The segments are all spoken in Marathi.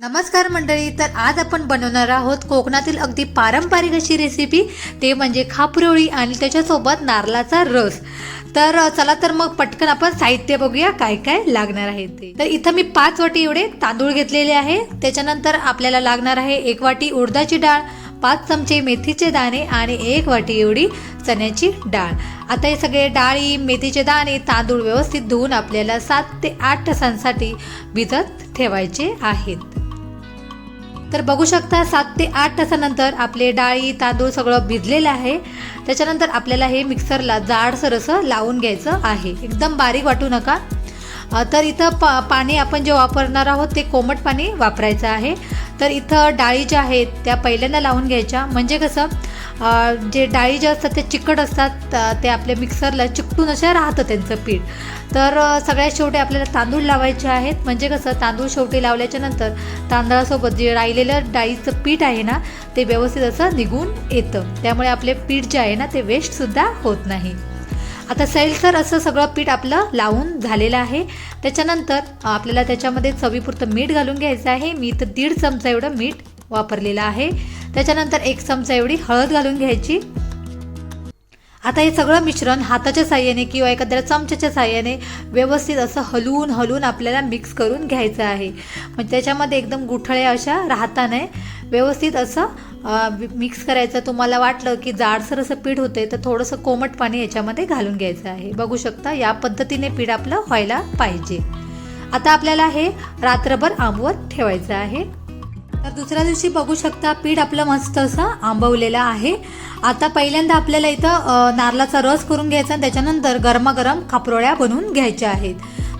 नमस्कार मंडळी तर आज आपण बनवणार आहोत कोकणातील अगदी पारंपरिक अशी रेसिपी ते म्हणजे खापरोळी आणि त्याच्यासोबत नारळाचा रस. तर चला तर मग पटकन आपण साहित्य बघूया काय काय लागणार आहे ते. तर इथं मी पाच वाटी एवढे तांदूळ घेतलेले आहे. त्याच्यानंतर आपल्याला लागणार आहे एक वाटी उडदाची डाळ पाच चमचे मेथीचे दाणे आणि एक वाटी एवढी चण्याची डाळ. आता हे सगळे डाळी मेथीचे दाणे तांदूळ व्यवस्थित धुवून आपल्याला सात ते आठ तासांसाठी भिजत ठेवायचे आहेत. तर बघू शकता सात ते आठ तासानंतर आपले डाळी तांदूळ सगळं भिजलेलं आहे. त्याच्यानंतर आपल्याला हे मिक्सरला जाडसर असं लावून घ्यायचं आहे. एकदम बारीक वाटू नका. तर इथं पा पाणी आपण जे वापरणार आहोत ते कोमट पाणी वापरायचं आहे. तर इथं डाळी ज्या आहेत त्या पहिल्यांदा लावून घ्यायच्या. म्हणजे कसं जे डाळी ज्या असतात ते चिकट असतात ते आपल्या मिक्सरला चिकटून अशा राहतं त्यांचं पीठ. तर सगळ्यात शेवटी आपल्याला तांदूळ लावायचे आहेत. म्हणजे कसं तांदूळ शेवटी लावल्याच्या नंतर तांदळासोबत जे राहिलेलं डाळीचं पीठ आहे ना ते व्यवस्थित असं निघून येतं. त्यामुळे आपले पीठ जे आहे ना ते वेस्टसुद्धा होत नाही. आता सैलसर असं सगळं पीठ आपलं लावून झालेलं आहे. त्याच्यानंतर आपल्याला त्याच्यामध्ये चवीपुरतं मीठ घालून घ्यायचं आहे. मी तर दीड चमचा एवढं मीठ वापरलेलं आहे. त्याच्यानंतर एक चमचा एवढी हळद घालून घ्यायची. आता हे सगळं मिश्रण हाताच्या साह्याने किंवा एखाद्या चमच्याच्या साह्याने व्यवस्थित असं हलवून हलवून आपल्याला मिक्स करून घ्यायचं आहे. म्हणजे त्याच्यामध्ये एकदम गुठळ्या अशा राहता नाही व्यवस्थित असं मिक्स करायचं. तुम्हाला वाटलं की जाडसर असं पीठ होते तर थोडंसं कोमट पाणी याच्यामध्ये घालून घ्यायचं आहे. बघू शकता या पद्धतीने पीठ आपलं व्हायला पाहिजे. आता आपल्याला हे रात्रभर आंबवत ठेवायचं आहे. तर दुसऱ्या दिवशी बघू शकता पीठ आपलं मस्त असं आंबवलेलं आहे. आता पहिल्यांदा आपल्याला इथं नारळाचा रस करून घ्यायचा आणि त्याच्यानंतर गरमागरम खापरोळ्या बनवून घ्यायच्या आहेत.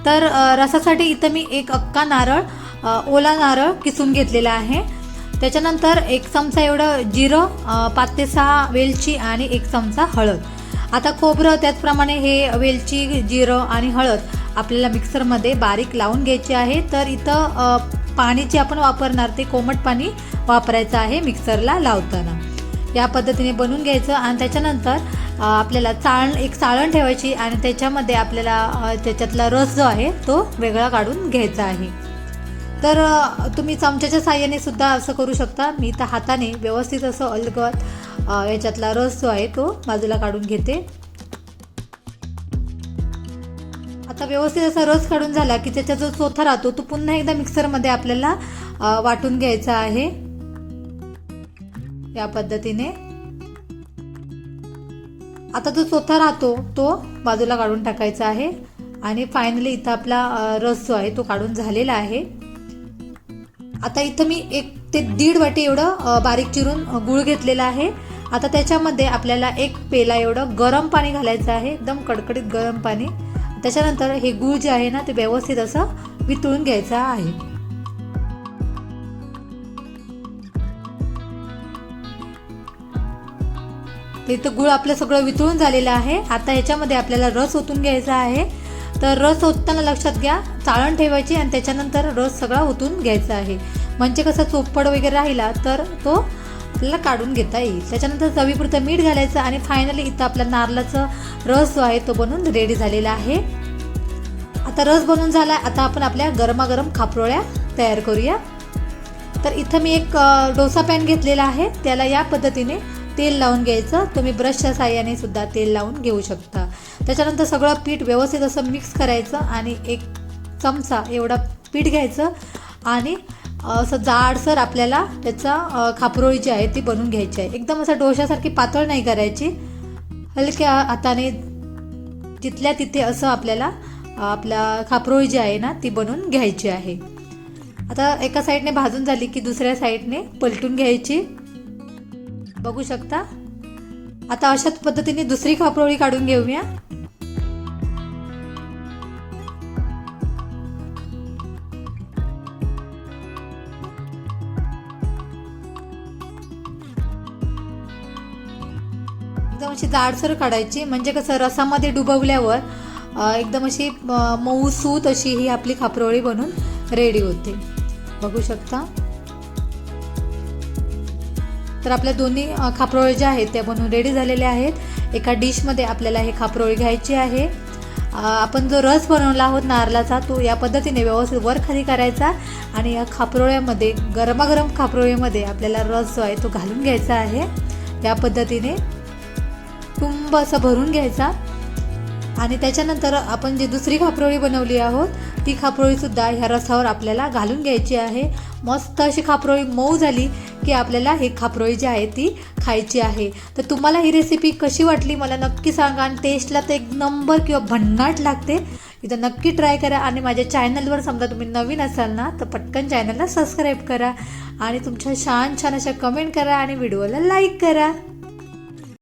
तर रसासाठी इथं मी एक अक्का नारळ ओला नारळ किसून घेतलेला आहे. त्याच्यानंतर एक चमचा एवढं जिरं पाच ते सहा वेलची आणि एक चमचा हळद. आता खोबरं त्याचप्रमाणे हे वेलची जिरं आणि हळद आपल्याला मिक्सरमध्ये बारीक लावून घ्यायची आहे. तर इथं पाणी जे आपण वापरणार ते कोमट पाणी वापरायचं आहे मिक्सरला लावताना. या पद्धतीने बनवून घ्यायचं आणि त्याच्यानंतर आपल्याला चाळण एक चाळण ठेवायची आणि त्याच्यामध्ये आपल्याला त्याच्यातला रस जो आहे तो वेगळा काढून घ्यायचा आहे. तर तुम्ही चमच्याच्या साह्याने सुद्धा असं करू शकता. मी तर हाताने व्यवस्थित असं अलगत याच्यातला रस जो आहे तो बाजूला काढून घेते. आता व्यवस्थित असा रस काढून झाला की त्याचा जो चोथा राहतो तो पुन्हा एकदा मिक्सरमध्ये आपल्याला वाटून घ्यायचा आहे. या पद्धतीने. आता जो चोथा राहतो तो बाजूला काढून टाकायचा आहे. आणि फायनली इथं आपला रस जो आहे तो काढून झालेला आहे. आता इथं मी एक ते दीड वाटी एवढं बारीक चिरून गुळ गूळ घेतलेला आहे. आता त्याच्यामध्ये आपल्याला एक पेला एवढं गरम पाणी घालायचं आहे. एकदम कडकडीत गरम पाणी. त्याच्यानंतर हे गूळ जे आहे ना ते व्यवस्थित असं वितळून घ्यायचं आहे. तर इथं गुळ आपलं सगळं वितळून झालेलं आहे. आता याच्यामध्ये आपल्याला रस ओतून घ्यायचा आहे. तर रस ओतताना लक्षात घ्या चाळण ठेवायची आणि त्याच्यानंतर रस सगळा ओतून घ्यायचा आहे. म्हणजे कसं चोपड वगैरे राहिला तर तो आपल्याला काढून घेता येईल. त्याच्यानंतर चवीपुरतं मीठ घालायचं आणि फायनली इथं आपला नारळाचा रस जो आहे तो बनवून रेडी झालेला आहे. आता रस बनून झाला आता आपण आपल्या गरमागरम खापरोळ्या तयार करूया. तर इथं मी एक डोसा पॅन घेतलेला आहे. त्याला या पद्धतीने तेल लावून घ्यायचं. तुम्ही ब्रशच्या साह्याने सुद्धा तेल लावून घेऊ शकता. त्याच्यानंतर सगळं पीठ व्यवस्थित असं मिक्स करायचं आणि एक चमचा एवढा पीठ घ्यायचं आणि असं जाडसर आपल्याला त्याचा खापरोळी जी आहे ती बनवून घ्यायची आहे. एकदम असं डोशासारखी पातळ नाही करायची. हलक्या हाताने जिथल्या तिथे असं आपल्याला आपला खापरोळी जी आहे ना ती बनवून घ्यायची आहे. आता एका साईडने भाजून झाली की दुसऱ्या साईडने पलटून घ्यायची. बघू शकता. आता अशाच पद्धतीने दुसरी खापरोळी काढून घेऊया. एकदम अशी जाडसर काढायची. म्हणजे कसं रसामध्ये डुबवल्यावर एकदम अशी मऊसूत अशी ही आपली खापरोळी बनून रेडी होते. बघू शकता. तर आपल्या दोन्ही अ, खापरोळी ज्या आहेत त्या बनवून रेडी झालेल्या आहेत. एका डिशमध्ये आपल्याला हे खापरोळी घ्यायची आहे. आपण जो रस बनवला आहोत नारळाचा तो या पद्धतीने व्यवस्थित वर खाली करायचा आणि या खापरोळ्यामध्ये गरमागरम खापरोळीमध्ये आपल्याला रस जो आहे तो घालून घ्यायचा आहे. या पद्धतीने तुंब असं भरून घ्यायचा. आणि त्याच्यानंतर आपण जी दुसरी खापरोळी बनवली आहोत ती खापरोळीसुद्धा ह्या रसावर आपल्याला घालून घ्यायची आहे. मस्त अशी खापरोळी मऊ झाली की आपल्याला ही खापरोळी जी आहे ती खायची आहे. तर तुम्हाला ही रेसिपी कशी वाटली मला नक्की सांगा आणि टेस्टला तर एक नंबर किंवा भन्नाट लागते. इथं नक्की ट्राय करा आणि माझ्या चॅनलवर समजा तुम्ही नवीन असाल ना तर पटकन चॅनलला सबस्क्राईब करा. आणि तुमच्या छान छान अशा कमेंट करा आणि व्हिडिओला लाईक करा.